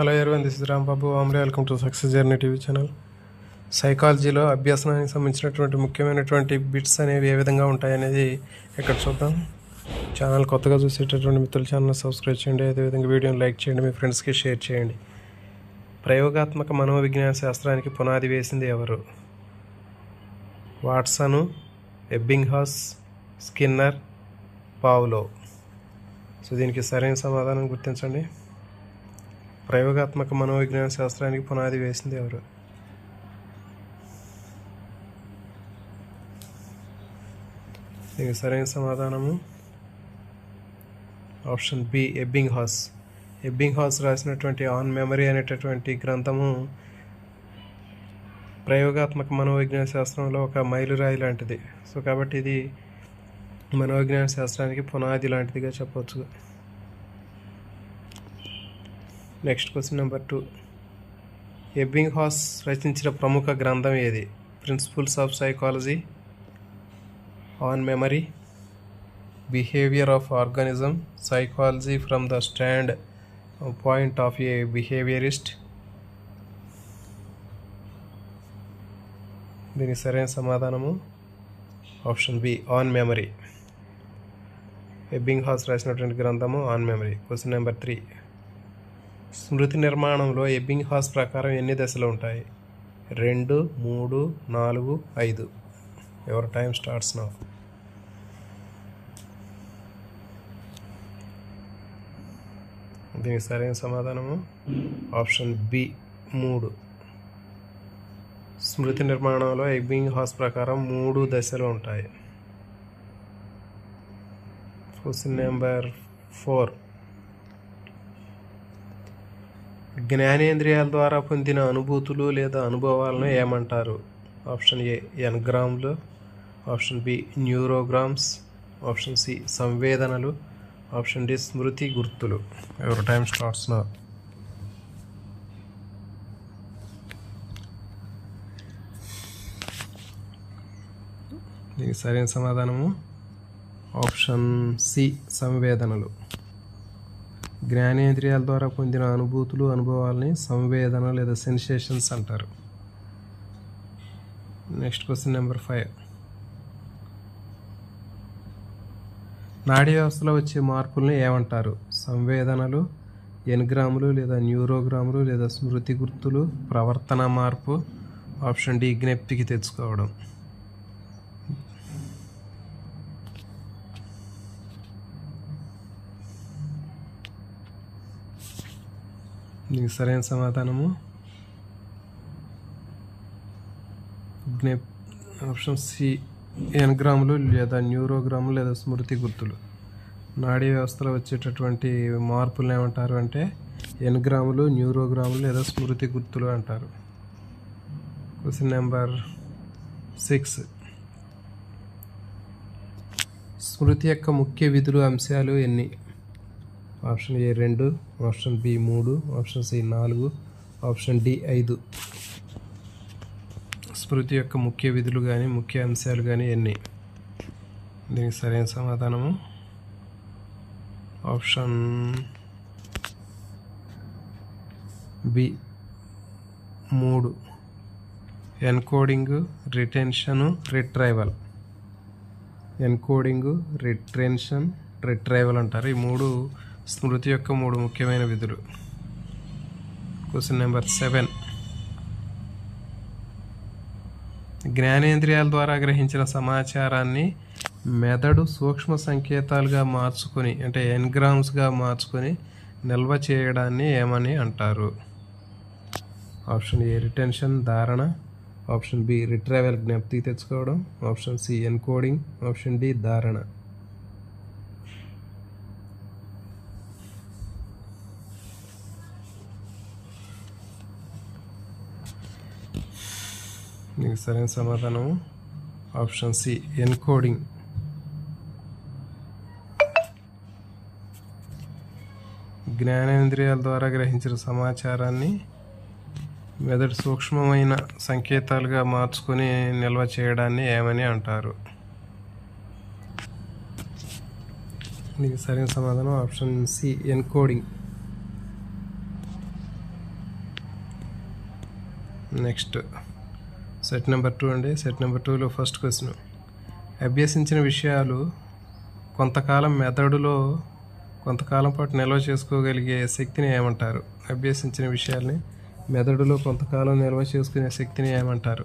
Hello everyone this is Rambabu. ఆమ్రే welcome to success journey TV channel. సైకాలజీలో అభ్యసనానికి సంబంధించినటువంటి ముఖ్యమైనటువంటి బిట్స్ అనేవి ఏ విధంగా ఉంటాయనేది ఇక్కడ చూద్దాం. ఛానల్ కొత్తగా చూసేటటువంటి మిత్రుల ఛానల్ సబ్స్క్రైబ్ చేయండి. అదేవిధంగా వీడియోని లైక్ చేయండి. మీ ఫ్రెండ్స్కి షేర్ చేయండి. ప్రయోగాత్మక మనోవిజ్ఞాన శాస్త్రానికి పునాది వేసింది ఎవరు? వాట్సను ఎబ్బింగ్హాస్ స్కిన్నర్ పావులో. సో దీనికి సరైన సమాధానం గుర్తించండి. ప్రయోగాత్మక మనోవిజ్ఞాన శాస్త్రానికి పునాది వేసింది ఎవరు? దీనికి సరైన సమాధానము. Option B Ebbinghaus Ebbinghaus రాసినటువంటి ఆన్ మెమరీ అనేటటువంటి గ్రంథము ప్రయోగాత్మక మనోవిజ్ఞాన శాస్త్రంలో ఒక మైలురాయి లాంటిది. సో కాబట్టి ఇది మనోవిజ్ఞాన శాస్త్రానికి పునాది లాంటిదిగా చెప్పవచ్చు next question number two. Ebbinghaus రచించిన ప్రముఖ గ్రంథం ఏది? Principles of psychology on memory behaviour of organism psychology from the stand point of a behaviourist. దీనికి సరైన సమాధానము option B on memory. Ebbinghaus రాసినటువంటి గ్రంథము on memory. Question number three. స్మృతి నిర్మాణంలో ఎబ్బింగ్ హాస్ ప్రకారం ఎన్ని దశలు ఉంటాయి? రెండు మూడు నాలుగు ఐదు. ఎవరి టైం స్టార్ట్స్ నా దీనికి సరైన సమాధానము? ఆప్షన్ బి మూడు. స్మృతి నిర్మాణంలో ఎబ్బింగ్ హాస్ ప్రకారం మూడు దశలు ఉంటాయి. క్వశ్చన్ నెంబర్ ఫోర్ జ్ఞానేంద్రియాల ద్వారా పొందిన అనుభూతులు లేదా అనుభవాలను ఏమంటారు? Option A ఎన్గ్రామ్లు option B neurograms. Option C సంవేదనలు. Option D స్మృతి గుర్తులు. ఎవరి టైం స్టార్ట్స్ నా దీనికి సరైన సమాధానము? ఆప్షన్ సి సంవేదనలు. జ్ఞానేంద్రియాల ద్వారా పొందిన అనుభూతులు అనుభవాలని సంవేదన లేదా సెన్సేషన్స్ అంటారు. Next question number five. నాడీ వ్యవస్థలో వచ్చే మార్పుల్ని ఏమంటారు? సంవేదనలు ఎన్గ్రాములు లేదా న్యూరోగ్రాములు లేదా స్మృతి గుర్తులు ప్రవర్తన మార్పు ఆప్షన్ డి జ్ఞప్తికి తెచ్చుకోవడం. దీనికి సరైన సమాధానము? జ్ఞప్ ఆప్షన్ సి ఎన్గ్రాములు లేదా న్యూరోగ్రాములు లేదా స్మృతి గుర్తులు. నాడీ వ్యవస్థలో వచ్చేటటువంటి మార్పులు ఏమంటారు అంటే ఎన్గ్రాములు న్యూరోగ్రాములు లేదా స్మృతి గుర్తులు అంటారు. Question number six. స్మృతి యొక్క ముఖ్య విధులు అంశాలు ఎన్ని? ఆప్షన్ ఏ రెండు ఆప్షన్ బి మూడు ఆప్షన్ సి నాలుగు ఆప్షన్ డి ఐదు. స్మృతి యొక్క ముఖ్య విధులు కానీ ముఖ్య అంశాలు కానీ ఎన్ని? దీనికి సరైన సమాధానము. ఆప్షన్ బి మూడు. Encoding retention retrieval. Encoding retention retrieval అంటారు. ఈ మూడు స్మృతి యొక్క మూడు ముఖ్యమైన విధులు. క్వశ్చన్ నెంబర్ సెవెన్ జ్ఞానేంద్రియాల ద్వారా గ్రహించిన సమాచారాన్ని మెదడు సూక్ష్మ సంకేతాలుగా మార్చుకొని అంటే ఎన్గ్రామ్స్గా మార్చుకొని నిల్వ చేయడాన్ని ఏమని అంటారు? ఆప్షన్ ఏ రిటెన్షన్ ధారణ. ఆప్షన్ బి రిట్రైవల్ జ్ఞప్తి తెచ్చుకోవడం. Option C encoding option D ధారణ. దీనికి సరైన సమాధానం? Option C encoding. జ్ఞానేంద్రియాల ద్వారా గ్రహించిన సమాచారాన్ని మెదడు సూక్ష్మమైన సంకేతాలుగా మార్చుకొని నిల్వ చేయడాన్ని ఏమని అంటారు? దీనికి సరైన సమాధానం option C encoding. Next. Set number two అండి. సెట్ నెంబర్ టూలో ఫస్ట్ క్వశ్చన్. అభ్యసించిన విషయాలు కొంతకాలం మెదడులో కొంతకాలం పాటు నిల్వ చేసుకోగలిగే శక్తిని ఏమంటారు? అభ్యసించిన విషయాల్ని మెదడులో కొంతకాలం నిల్వ చేసుకునే శక్తిని ఏమంటారు?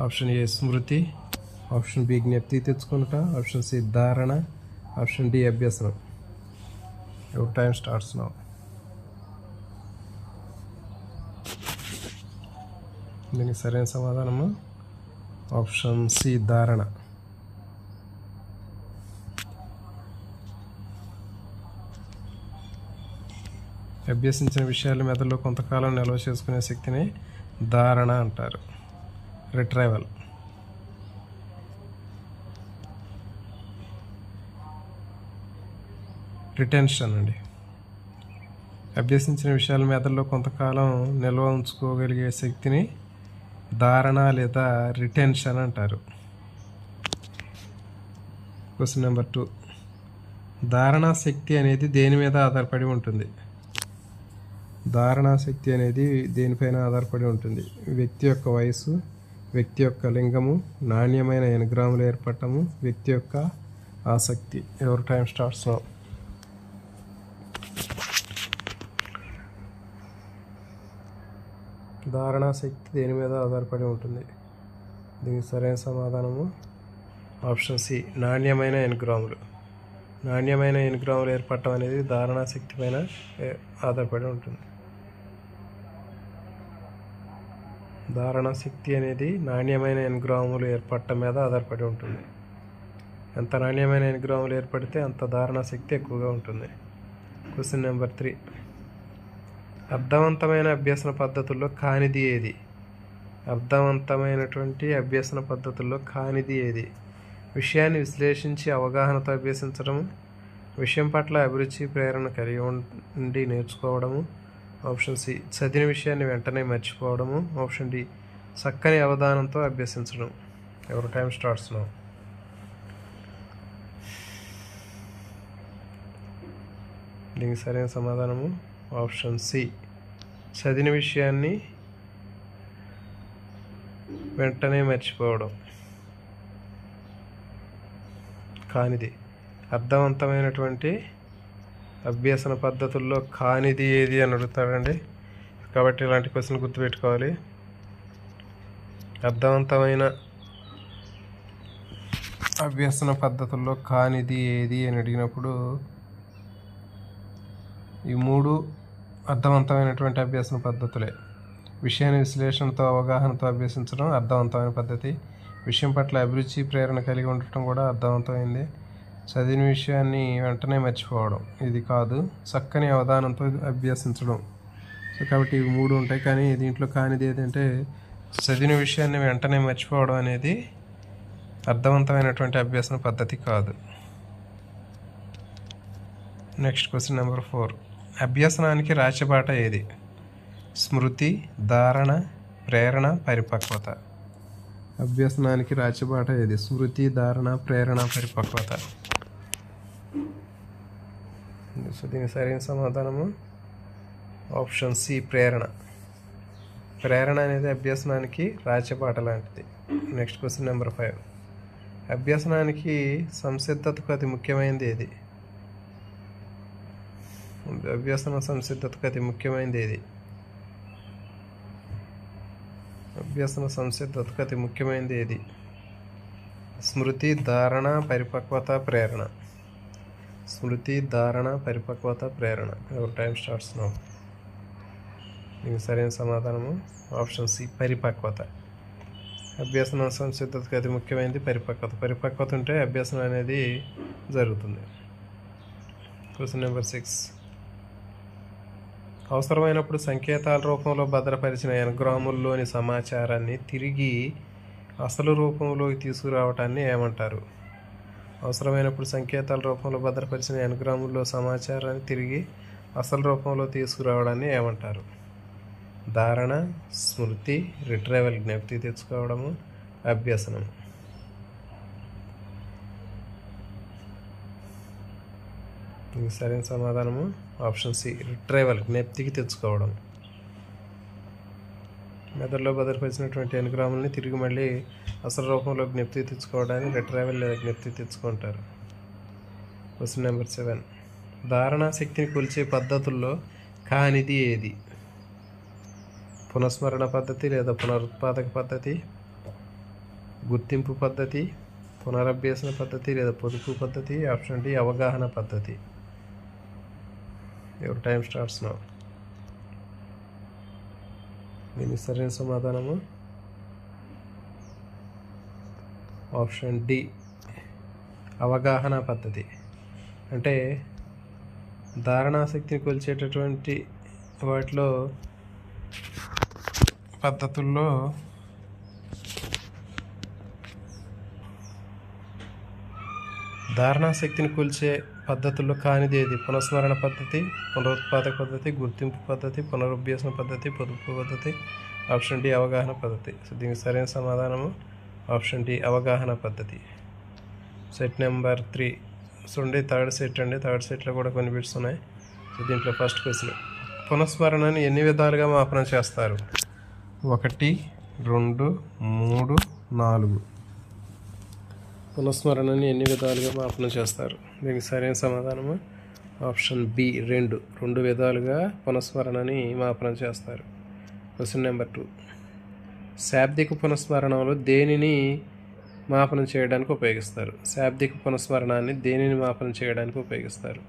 ఆప్షన్ ఏ స్మృతి ఆప్షన్ బి జ్ఞప్తి తెచ్చుకునుట ఆప్షన్ సి ధారణ ఆప్షన్ డి అభ్యసనం. యువర్ టైం స్టార్ట్స్ నౌ దీనికి సరైన సమాధానము? ఆప్షన్ సి ధారణ. అభ్యసించిన విషయాలు మెదడులో కొంతకాలం నిల్వ చేసుకునే శక్తిని ధారణ అంటారు. రిట్రైవల్. రిటెన్షన్ అండి. అభ్యసించిన విషయాల మెదడులో కొంతకాలం నిల్వ ఉంచుకోగలిగే శక్తిని ధారణ లేదా రిటెన్షన్ అంటారు. క్వశ్చన్ నెంబర్ టూ ధారణా శక్తి అనేది దేని మీద ఆధారపడి ఉంటుంది? ధారణా శక్తి అనేది దేనిపైన ఆధారపడి ఉంటుంది? వ్యక్తి యొక్క వయసు వ్యక్తి యొక్క లింగము నాణ్యమైన ఎనగ్రాములు ఏర్పడటము వ్యక్తి యొక్క ఆసక్తి. ఎవరి టైం స్టార్ట్స్ ధారణా శక్తి దేని మీద ఆధారపడి ఉంటుంది? దీనికి సరైన సమాధానము ఆప్షన్ సి నాణ్యమైన ఎన్గ్రాములు. నాణ్యమైన ఎన్గ్రాములు ఏర్పడటం అనేది ధారణా శక్తి పైన ఆధారపడి ఉంటుంది. ధారణ శక్తి అనేది నాణ్యమైన ఎన్గ్రాములు ఏర్పడటం మీద ఆధారపడి ఉంటుంది. ఎంత నాణ్యమైన ఎన్గ్రాములు ఏర్పడితే అంత ధారణ శక్తి ఎక్కువగా ఉంటుంది. Question number three. అర్థవంతమైన అభ్యసన పద్ధతుల్లో కానిది ఏది? అర్థవంతమైనటువంటి అభ్యసన పద్ధతుల్లో కానిది ఏది? విషయాన్ని విశ్లేషించి అవగాహనతో అభ్యసించడం విషయం పట్ల అభిరుచి ప్రేరణ కలిగి ఉండి నేర్చుకోవడము ఆప్షన్ సి చదివిన విషయాన్ని వెంటనే మర్చిపోవడము ఆప్షన్ డి చక్కని అవధానంతో అభ్యసించడం. ఎవరి టైం స్టార్ట్స్ నో? దీనికి సరైన సమాధానము ఆప్షన్ సి. చదివిన విషయాన్ని వెంటనే మర్చిపోవడం. కానిది. అర్థవంతమైనటువంటి అభ్యసన పద్ధతుల్లో కానిది ఏది అని అడుగుతాడండి. కాబట్టి ఇలాంటి క్వశ్చన్ గుర్తుపెట్టుకోవాలి. అర్థవంతమైన అభ్యసన పద్ధతుల్లో కానిది ఏది అని అడిగినప్పుడు ఈ మూడు అర్థవంతమైనటువంటి అభ్యసన పద్ధతులే. విషయాన్ని విశ్లేషణతో అవగాహనతో అభ్యసించడం అర్థవంతమైన పద్ధతి. విషయం పట్ల అభిరుచి ప్రేరణ కలిగి ఉండటం కూడా అర్థవంతమైంది. చదివిన విషయాన్ని వెంటనే మర్చిపోవడం ఇది కాదు. చక్కని అవధానంతో అభ్యసించడం. సో కాబట్టి ఇవి మూడు ఉంటాయి. కానీ దీంట్లో కానిది ఏదంటే చదివిన విషయాన్ని వెంటనే మర్చిపోవడం అనేది అర్థవంతమైనటువంటి అభ్యసన పద్ధతి కాదు. Next question number four. అభ్యసనానికి రాచబాట ఏది? స్మృతి ధారణ ప్రేరణ పరిపక్వత. అభ్యసనానికి రాచబాట ఏది? స్మృతి ధారణ ప్రేరణ పరిపక్వత. సో దీని సరైన సమాధానము? ఆప్షన్ సి ప్రేరణ. ప్రేరణ అనేది అభ్యసనానికి రాచబాట లాంటిది. Next question number five. అభ్యసనానికి సంసిద్ధతకు అతి ముఖ్యమైనది ఏది? అభ్యసన సంసిద్ధతకు అతి ముఖ్యమైనది ఏది అభ్యసన సంసిద్ధతకు అతి ముఖ్యమైనది ఏది స్మృతి ధారణ పరిపక్వత ప్రేరణ. స్మృతి ధారణ పరిపక్వత ప్రేరణ. ఎవరి టైం స్టార్ట్స్ నో. దీనికి సరైన సమాధానము ఆప్షన్ సి పరిపక్వత. అభ్యసన సంసిద్ధతకు అతి ముఖ్యమైనది పరిపక్వత. పరిపక్వత ఉంటే అభ్యసనం అనేది జరుగుతుంది. Question number six. అవసరమైనప్పుడు సంకేతాల రూపంలో భద్రపరిచిన ఎన్గ్రాముల్లోని సమాచారాన్ని తిరిగి అసలు రూపంలోకి తీసుకురావటాన్ని ఏమంటారు? అవసరమైనప్పుడు సంకేతాల రూపంలో భద్రపరిచిన ఎన్గ్రాముల్లో సమాచారాన్ని తిరిగి అసలు రూపంలో తీసుకురావడాన్ని ఏమంటారు? ధారణ స్మృతి రిట్రైవల్ జ్ఞప్తి తెచ్చుకోవడము అభ్యసనం. సరైన సమాధానము. ఆప్షన్ సి రిట్రైవల్ జ్ఞప్తికి తెచ్చుకోవడం. మెదడులో భద్రపరిచినటువంటి ఎన్గ్రాములని తిరిగి మళ్ళీ అసలు రూపంలో జ్ఞప్తి తెచ్చుకోవడానికి రిట్రైవల్ లేదా జ్ఞప్తి తెచ్చుకుంటారు. Question number seven. ధారణా శక్తిని కొలిచే పద్ధతుల్లో కానిది ఏది? పునఃస్మరణ పద్ధతి లేదా పునరుత్పాదక పద్ధతి గుర్తింపు పద్ధతి పునరభ్యసన పద్ధతి లేదా పొదుపు పద్ధతి ఆప్షన్ డి అవగాహన పద్ధతి. యువర్ టైం స్టార్ట్స్ నా దీనికి సరైన సమాధానము ఆప్షన్ డి అవగాహన పద్ధతి అంటే ధారణాశక్తిని కొలిచేటటువంటి వాటిలో పద్ధతుల్లో ధారణాశక్తిని కొలిచే పద్ధతుల్లో కానిది ఏది పునఃస్మరణ పద్ధతి పునరుత్పాదక పద్ధతి గుర్తింపు పద్ధతి పునరుభ్యాసన పద్ధతి పొదుపు పద్ధతి ఆప్షన్ డి అవగాహన పద్ధతి. సో దీనికి సరైన సమాధానము ఆప్షన్ డి అవగాహన పద్ధతి. Set number three. చూడండి థర్డ్ సెట్ అండి. థర్డ్ సెట్లో కూడా కొన్ని బిట్స్ ఉన్నాయి. సో దీంట్లో ఫస్ట్ క్వశ్చన్. పునఃస్మరణని ఎన్ని విధాలుగా మాపనం చేస్తారు? ఒకటి రెండు మూడు నాలుగు. పునఃస్మరణని ఎన్ని విధాలుగా మాపనం చేస్తారు? దీనికి సరైన సమాధానము ఆప్షన్ బి రెండు. రెండు విధాలుగా పునఃస్మరణని మాపనం చేస్తారు. Question number two. శాబ్దిక పునఃస్మరణంలో దేనిని మాపనం చేయడానికి ఉపయోగిస్తారు? శాబ్దిక పునఃస్మరణాన్ని దేనిని మాపనం చేయడానికి ఉపయోగిస్తారు?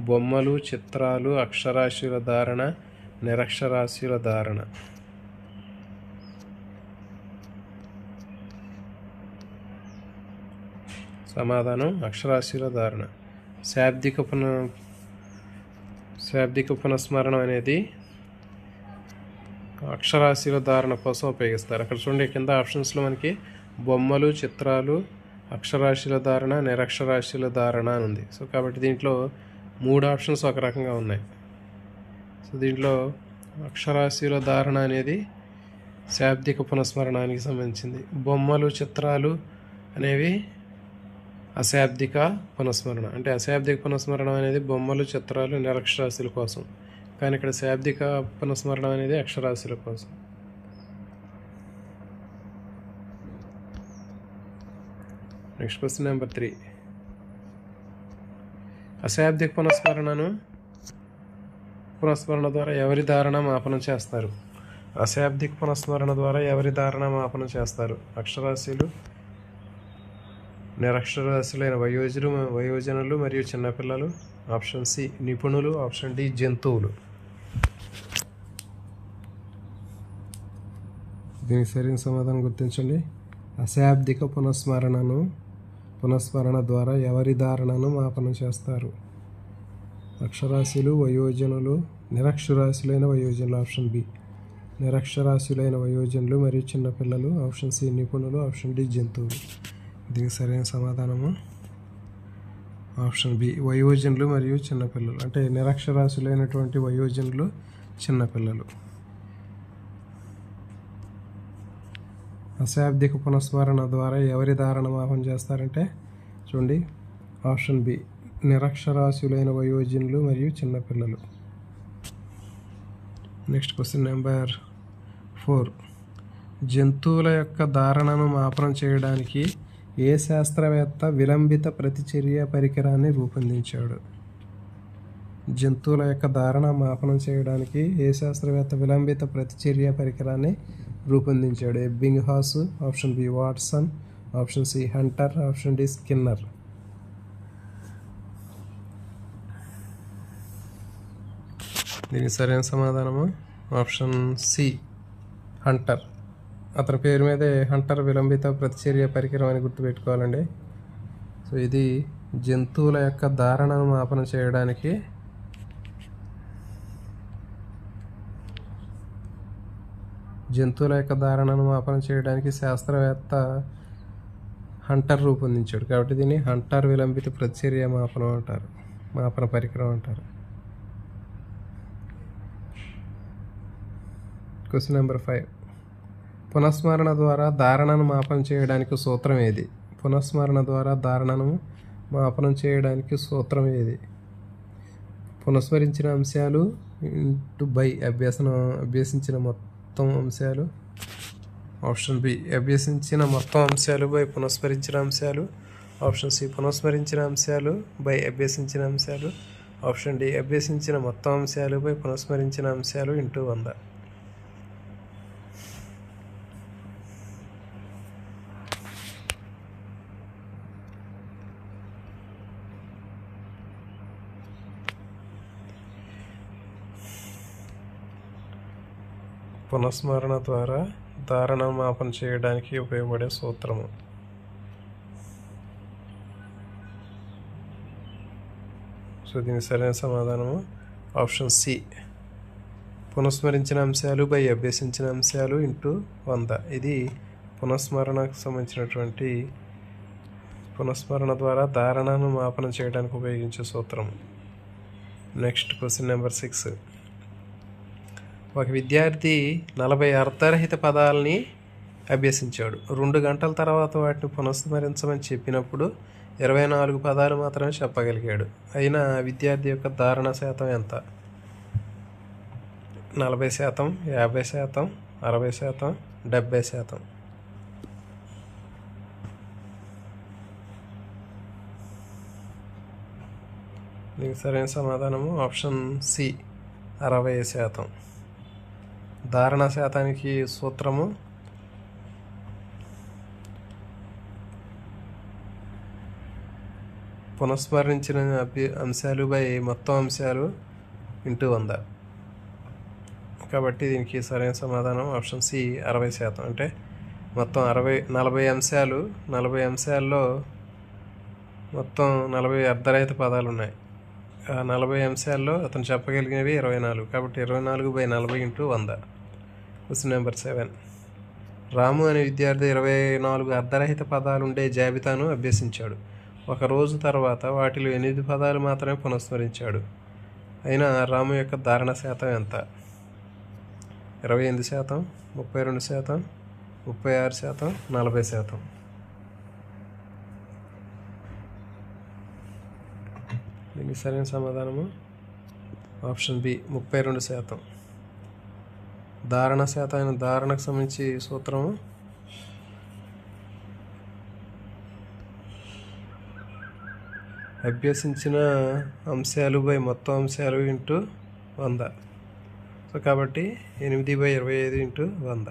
బొమ్మలు చిత్రాలు అక్షరాస్యుల ధారణ నిరక్షరాస్యుల ధారణ. సమాధానం అక్షరాస్యుల ధారణ. శాబ్దిక పున శాబ్దిక పునఃస్మరణం అనేది అక్షరాస్యుల ధారణ కోసం ఉపయోగిస్తారు. అక్కడ చూడండి కింద ఆప్షన్స్లో మనకి బొమ్మలు చిత్రాలు అక్షరాస్యుల ధారణ నిరక్షరాస్యుల ధారణ అని ఉంది. సో కాబట్టి దీంట్లో మూడు ఆప్షన్స్ ఒక రకంగా ఉన్నాయి. సో దీంట్లో అక్షరాస్యుల ధారణ అనేది శాబ్దిక పునఃస్మరణానికి సంబంధించింది. బొమ్మలు చిత్రాలు అనేవి అశాబ్దిక పునఃస్మరణ. అంటే అశాబ్దిక పునఃస్మరణ అనేది బొమ్మలు చిత్రాలు నిరక్షరాశుల కోసం. కానీ ఇక్కడ శాబ్దిక పునఃస్మరణ అనేది అక్షరాస్యుల కోసం. Next question number three. అశాబ్దిక పునఃస్మరణను పునఃస్మరణ ద్వారా ఎవరి ధారణ మాపనం చేస్తారు? అశాబ్దిక పునఃస్మరణ ద్వారా ఎవరి ధారణ మాపనం చేస్తారు? అక్షరాస్యులు నిరక్షరాస్యులైన వయోజులు వయోజనులు మరియు చిన్నపిల్లలు ఆప్షన్ సి నిపుణులు ఆప్షన్ డి జంతువులు. దీనికి సరైన సమాధానం గుర్తించండి. అశాబ్దిక పునఃస్మరణను పునఃస్మరణ ద్వారా ఎవరి ధారణను మాపనం చేస్తారు? అక్షరాస్యులు వయోజనులు నిరక్షరాస్యులైన వయోజనులు ఆప్షన్ బి. నిరక్షరాస్యులైన వయోజనులు మరియు చిన్నపిల్లలు ఆప్షన్ సి నిపుణులు ఆప్షన్ డి జంతువులు. దీనికి సరైన సమాధానము? ఆప్షన్ బి వయోజనులు మరియు చిన్నపిల్లలు. అంటే నిరక్షరాస్యులైనటువంటి వయోజనులు చిన్నపిల్లలు. అశాబ్దిక పునఃస్మరణ ద్వారా ఎవరి ధారణ మాపం చేస్తారంటే చూడండి ఆప్షన్ బి నిరక్షరాస్యులైన వయోజనులు మరియు చిన్నపిల్లలు. Next question number four. జంతువుల యొక్క ధారణను మాపనం చేయడానికి ఏ శాస్త్రవేత్త విలంబిత ప్రతిచర్య పరికరాన్ని రూపొందించాడు? జంతువుల యొక్క ధారణ మాపనం చేయడానికి ఏ శాస్త్రవేత్త విలంబిత ప్రతిచర్య పరికరాన్ని రూపొందించాడు? Ebbinghaus option B Watson option C Hunter option D Skinner. దీనికి సరైన సమాధానము ఆప్షన్ సి హంటర్. అతని పేరు మీదే హంటర్ విలంబిత ప్రతిచర్య పరికరం అని గుర్తుపెట్టుకోవాలండి. సో ఇది జంతువుల యొక్క ధారణను మాపనం చేయడానికి జంతువుల యొక్క ధారణను మాపనం చేయడానికి శాస్త్రవేత్త హంటర్ రూపొందించాడు. కాబట్టి దీన్ని హంటర్ విలంబిత ప్రతిచర్య మాపనం అంటారు. మాపన పరికరం అంటారు. Question number five. పునఃస్మరణ ద్వారా ధారణను మాపనం చేయడానికి సూత్రం ఏది? పునఃస్మరణ ద్వారా ధారణను మాపనం చేయడానికి సూత్రం ఏది? పునఃస్మరించిన అంశాలు ఇంటూ బై అభ్యసన అభ్యసించిన మొత్తం మొత్తం అంశాలు. ఆప్షన్ బి అభ్యసించిన మొత్తం అంశాలు బై పునఃస్మరించిన అంశాలు. ఆప్షన్ సి పునఃస్మరించిన అంశాలు బై అభ్యసించిన అంశాలు. ఆప్షన్ డి అభ్యసించిన మొత్తం అంశాలు బై పునఃస్మరించిన అంశాలు ఇంటూ వంద. పునఃస్మరణ ద్వారా ధారణమాపన చేయడానికి ఉపయోగపడే సూత్రము. సో దీని సరైన సమాధానము. Option C. పునఃస్మరించిన అంశాలు బై అభ్యసించిన అంశాలు ఇంటూ వంద. ఇది పునఃస్మరణకు సంబంధించినటువంటి పునఃస్మరణ ద్వారా ధారణను మాపన చేయడానికి ఉపయోగించే సూత్రం నెక్స్ట్ క్వశ్చన్ నెంబర్ సిక్స్. ఒక విద్యార్థి నలభై అర్థరహిత పదాలని అభ్యసించాడు. రెండు గంటల తర్వాత వాటిని పునఃస్మరించమని చెప్పినప్పుడు ఇరవై నాలుగు పదాలు మాత్రమే చెప్పగలిగాడు. అయినా విద్యార్థి యొక్క ధారణ శాతం ఎంత? నలభై శాతం యాభై శాతం అరవై శాతం డెబ్బై శాతం. దీనికి సరైన సమాధానము ఆప్షన్ సి అరవై శాతం. ధారణ శాతానికి సూత్రము పునఃస్మరించిన అభ్య అంశాలు బై మొత్తం అంశాలు ఇంటూ వంద. కాబట్టి దీనికి సరైన సమాధానం ఆప్షన్ సి అరవై శాతం. అంటే మొత్తం అరవై నలభై అంశాలు నలభై అంశాల్లో మొత్తం నలభై అర్ధరహిత పదాలు ఉన్నాయి. ఆ నలభై అంశాల్లో అతను చెప్పగలిగినవి ఇరవై నాలుగు. కాబట్టి ఇరవై నాలుగు బై నలభై ఇంటూ వంద. Question number seven. రాము అనే విద్యార్థి ఇరవై నాలుగు అర్ధరహిత పదాలు ఉండే జాబితాను అభ్యసించాడు. ఒక రోజు తర్వాత వాటిలో ఎనిమిది పదాలు మాత్రమే పునఃస్మరించాడు. అయినా రాము యొక్క ధారణ శాతం ఎంత? ఇరవై ఎనిమిది శాతం ముప్పై రెండు శాతం ముప్పై ఆరు శాతం నలభై శాతం. దీనికి సరైన సమాధానము? ఆప్షన్ బి ముప్పై రెండు శాతం. ధారణ శాతం ధారణకు సంబంధించి సూత్రము. అభ్యసించిన అంశాలు బై మొత్తం అంశాలు ఇంటూ వంద. సో కాబట్టి ఎనిమిది బై ఇరవై ఐదు ఇంటూ వంద.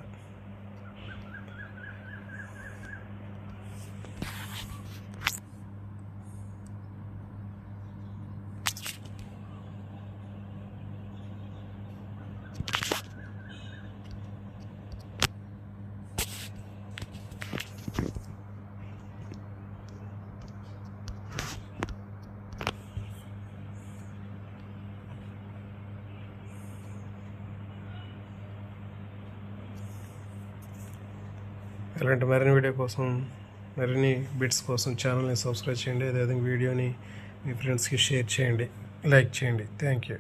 ఇలాంటి మరిన్ని వీడియో కోసం మరిన్ని బిట్స్ కోసం ఛానల్ని సబ్స్క్రైబ్ చేయండి. అదేవిధంగా వీడియోని మీ ఫ్రెండ్స్కి షేర్ చేయండి. లైక్ చేయండి. Thank you